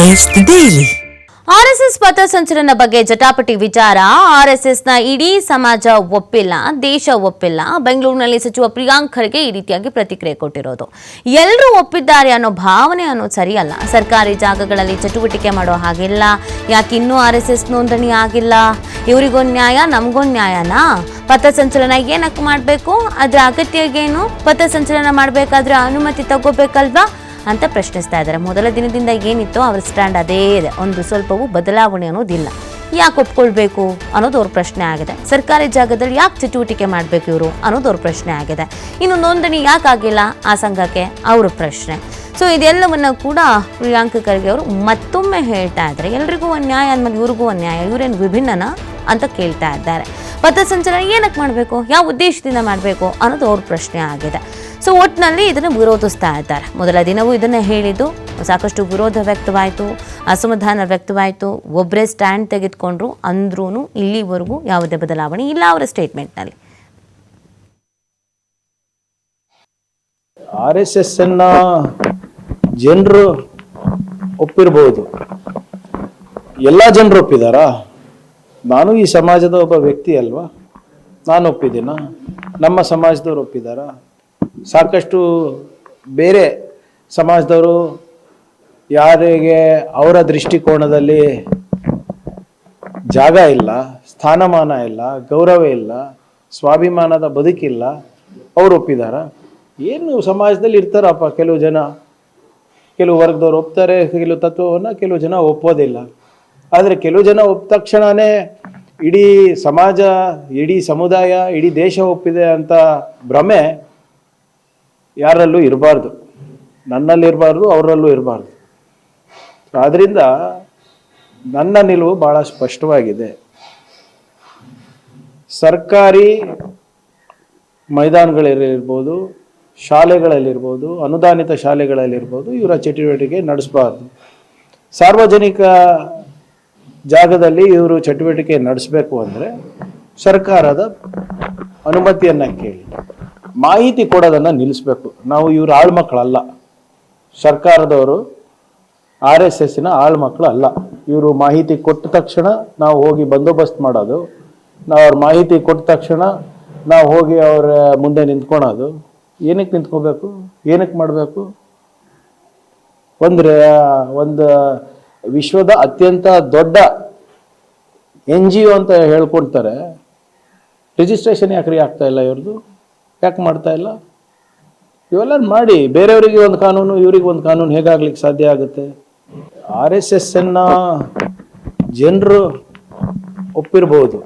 Taste daily RSS RSS ಪಥಸಂಚಲನ ಬಗ್ಗೆ ಜಟಾಪಟಿ ವಿಚಾರ. ಆರ್ಎಸ್ಎಸ್ನ ಇಡೀ ಸಮಾಜ ಒಪ್ಪಿಲ್ಲ, ದೇಶ ಒಪ್ಪಿಲ್ಲ. ಬೆಂಗಳೂರಿನಲ್ಲಿ ಸಚಿವ ಪ್ರಿಯಾಂಕ್ ಖರ್ಗೆ ಈ ರೀತಿಯಾಗಿ ಪ್ರತಿಕ್ರಿಯೆ ಕೊಟ್ಟಿರೋದು. ಎಲ್ಲರೂ ಒಪ್ಪಿದ್ದಾರೆ ಅನ್ನೋ ಭಾವನೆ ಅನ್ನೋದು ಸರಿಯಲ್ಲ. ಸರ್ಕಾರಿ ಜಾಗಗಳಲ್ಲಿ ಚಟುವಟಿಕೆ ಮಾಡೋ ಹಾಗಿಲ್ಲ. ಯಾಕೆ ಇನ್ನೂ ಆರ್ ಎಸ್ ಎಸ್ ನೋಂದಣಿ ಆಗಿಲ್ಲ? ಇವರಿಗೊಂದು ನ್ಯಾಯ ನಮಗೊಂದು ನ್ಯಾಯನಾ? ಪಥಸಂಚಲನ ಏನಕ್ಕೆ ಮಾಡಬೇಕು? ಅದರ ಅಗತ್ಯ ಏನು? ಪಥಸಂಚಲನ ಮಾಡಬೇಕಾದ್ರೆ ಅನುಮತಿ ತಗೋಬೇಕಲ್ವಾ? ಅಂತ ಪ್ರಶ್ನಿಸ್ತಾ ಇದ್ದಾರೆ. ಮೊದಲ ದಿನದಿಂದ ಏನಿತ್ತೋ ಅವ್ರ ಸ್ಟ್ಯಾಂಡ್ ಅದೇ ಇದೆ. ಒಂದು ಸ್ವಲ್ಪವೂ ಬದಲಾವಣೆ ಅನ್ನೋದಿಲ್ಲ. ಯಾಕೆ ಒಪ್ಕೊಳ್ಬೇಕು ಅನ್ನೋದು ಅವ್ರ ಪ್ರಶ್ನೆ ಆಗಿದೆ. ಸರ್ಕಾರಿ ಜಾಗದಲ್ಲಿ ಯಾಕೆ ಚಟುವಟಿಕೆ ಮಾಡಬೇಕು ಇವರು ಅನ್ನೋದು ಅವ್ರ ಪ್ರಶ್ನೆ ಆಗಿದೆ. ಇನ್ನು ನೋಂದಣಿ ಯಾಕೆ ಆಗಿಲ್ಲ ಆ ಸಂಘಕ್ಕೆ? ಅವ್ರ ಪ್ರಶ್ನೆ. ಸೊ ಇದೆಲ್ಲವನ್ನ ಕೂಡ ಪ್ರಿಯಾಂಕ ಖರ್ಗೆ ಅವರು ಮತ್ತೊಮ್ಮೆ ಹೇಳ್ತಾ ಇದ್ದಾರೆ. ಎಲ್ರಿಗೂ ಒಂದು ನ್ಯಾಯ ಅಂದ್ಮೇಲೆ ಇವ್ರಿಗೂ ಒಂದು ನ್ಯಾಯ ಇವರೇನು ವಿಭಿನ್ನನ ಅಂತ ಕೇಳ್ತಾ ಇದ್ದಾರೆ. ಪಥಸಂಚಲನ ಏನಕ್ಕೆ ಮಾಡಬೇಕು? ಯಾವ ಉದ್ದೇಶದಿಂದ ಮಾಡಬೇಕು ಅನ್ನೋದು ಅವ್ರ ಪ್ರಶ್ನೆ ಆಗಿದೆ. ಸೊ ಒಟ್ಟಿನಲ್ಲಿ ಇದನ್ನು ವಿರೋಧಿಸ್ತಾ ಇದ್ದಾರೆ. ಮೊದಲ ದಿನವೂ ಇದನ್ನು ಹೇಳಿದ್ದು, ಸಾಕಷ್ಟು ವಿರೋಧ ವ್ಯಕ್ತವಾಯಿತು, ಅಸಮಾಧಾನ ವ್ಯಕ್ತವಾಯಿತು. ಒಬ್ಬರೇ ಸ್ಟ್ಯಾಂಡ್ ತೆಗೆದುಕೊಂಡ್ರು ಅಂದ್ರೂ ಇಲ್ಲಿವರೆಗೂ ಯಾವುದೇ ಬದಲಾವಣೆ ಇಲ್ಲ ಅವರ ಸ್ಟೇಟ್ಮೆಂಟ್ನಲ್ಲಿ ಆರ್ ಎಸ್ ಎಸ್ ಅನ್ನ ಜನರು ಒಪ್ಪಿರಬಹುದು ಎಲ್ಲ ಜನರು ಒಪ್ಪಿದಾರಾ? ನಾನು ಈ ಸಮಾಜದ ಒಬ್ಬ ವ್ಯಕ್ತಿ ಅಲ್ವಾ? ನಾನು ಒಪ್ಪಿದ್ದೀನ? ನಮ್ಮ ಸಮಾಜದವ್ರು ಒಪ್ಪಿದಾರಾ ಸಾಕಷ್ಟು ಬೇರೆ ಸಮಾಜದವರು ಯಾರಿಗೆ ಅವರ ದೃಷ್ಟಿಕೋನದಲ್ಲಿ ಜಾಗ ಇಲ್ಲ, ಸ್ಥಾನಮಾನ ಇಲ್ಲ, ಗೌರವ ಇಲ್ಲ, ಸ್ವಾಭಿಮಾನದ ಬದುಕಿಲ್ಲ, ಅವ್ರು ಒಪ್ಪಿದಾರ. ಏನು ಸಮಾಜದಲ್ಲಿ ಇರ್ತಾರಪ್ಪ, ಕೆಲವು ಜನ. ಕೆಲವು ವರ್ಗದವ್ರು ಒಪ್ತಾರೆ, ಕೆಲವು ತತ್ವವನ್ನು ಕೆಲವು ಜನ ಒಪ್ಪೋದಿಲ್ಲ. ಆದರೆ ಕೆಲವು ಜನ ಒಪ್ಪ ತಕ್ಷಣವೇ ಇಡೀ ಸಮಾಜ, ಇಡೀ ಸಮುದಾಯ, ಇಡೀ ದೇಶ ಒಪ್ಪಿದೆ ಅಂತ ಭ್ರಮೆ ಯಾರಲ್ಲೂ ಇರಬಾರ್ದು. ನನ್ನಲ್ಲಿ ಇರಬಾರ್ದು, ಅವರಲ್ಲೂ ಇರಬಾರ್ದು. ಆದ್ದರಿಂದ ನನ್ನ ನಿಲುವು ಬಹಳ ಸ್ಪಷ್ಟವಾಗಿದೆ. ಸರ್ಕಾರಿ ಮೈದಾನಗಳಲ್ಲಿರ್ಬೋದು, ಶಾಲೆಗಳಲ್ಲಿರ್ಬೋದು, ಅನುದಾನಿತ ಶಾಲೆಗಳಲ್ಲಿರ್ಬೋದು ಇವರ ಚಟುವಟಿಕೆ ನಡೆಸಬಾರ್ದು. ಸಾರ್ವಜನಿಕ ಜಾಗದಲ್ಲಿ ಇವರು ಚಟುವಟಿಕೆ ನಡೆಸಬೇಕು ಅಂದರೆ ಸರ್ಕಾರದ ಅನುಮತಿಯನ್ನು ಕೇಳಿ. ಮಾಹಿತಿ ಕೊಡೋದನ್ನು ನಿಲ್ಲಿಸ್ಬೇಕು. ನಾವು ಇವ್ರ ಆಳ್ಮಕ್ಕಳಲ್ಲ ಸರ್ಕಾರದವರು, ಆರ್ ಎಸ್ ಎಸ್ಸಿನ ಆಳ್ಮಕ್ಕಳು ಅಲ್ಲ ಇವರು ಮಾಹಿತಿ ಕೊಟ್ಟ ತಕ್ಷಣ ನಾವು ಹೋಗಿ ಬಂದೋಬಸ್ತ್ ಮಾಡೋದು. ನಾವು ಅವ್ರ ಮಾಹಿತಿ ಕೊಟ್ಟ ತಕ್ಷಣ ನಾವು ಹೋಗಿ ಅವರ ಮುಂದೆ ನಿಂತ್ಕೊಳೋದು. ಏನಕ್ಕೆ ನಿಂತ್ಕೋಬೇಕು? ಏನಕ್ಕೆ ಮಾಡಬೇಕು? ಒಂದ್ರೆ, ಒಂದು ವಿಶ್ವದ ಅತ್ಯಂತ ದೊಡ್ಡ ಎನ್ ಜಿ ಒ ಅಂತ ಹೇಳ್ಕೊಡ್ತಾರೆ. ರಿಜಿಸ್ಟ್ರೇಷನ್ ಯಾಕ್ರಿ ಆಗ್ತಾ ಇಲ್ಲ ಇವ್ರದ್ದು ಯಾಕೆ ಮಾಡ್ತಾ ಇಲ್ಲ? ಇವೆಲ್ಲ ಮಾಡಿ, ಬೇರೆಯವರಿಗೆ ಒಂದು ಕಾನೂನು, ಇವರಿಗೆ ಒಂದು ಕಾನೂನು ಹೇಗಾಗ್ಲಿಕ್ಕೆ ಸಾಧ್ಯ ಆಗುತ್ತೆ? ಆರ್ ಎಸ್ ಎಸ್ ಅನ್ನ ಜನರು ಒಪ್ಪಿರ್ಬೋದು.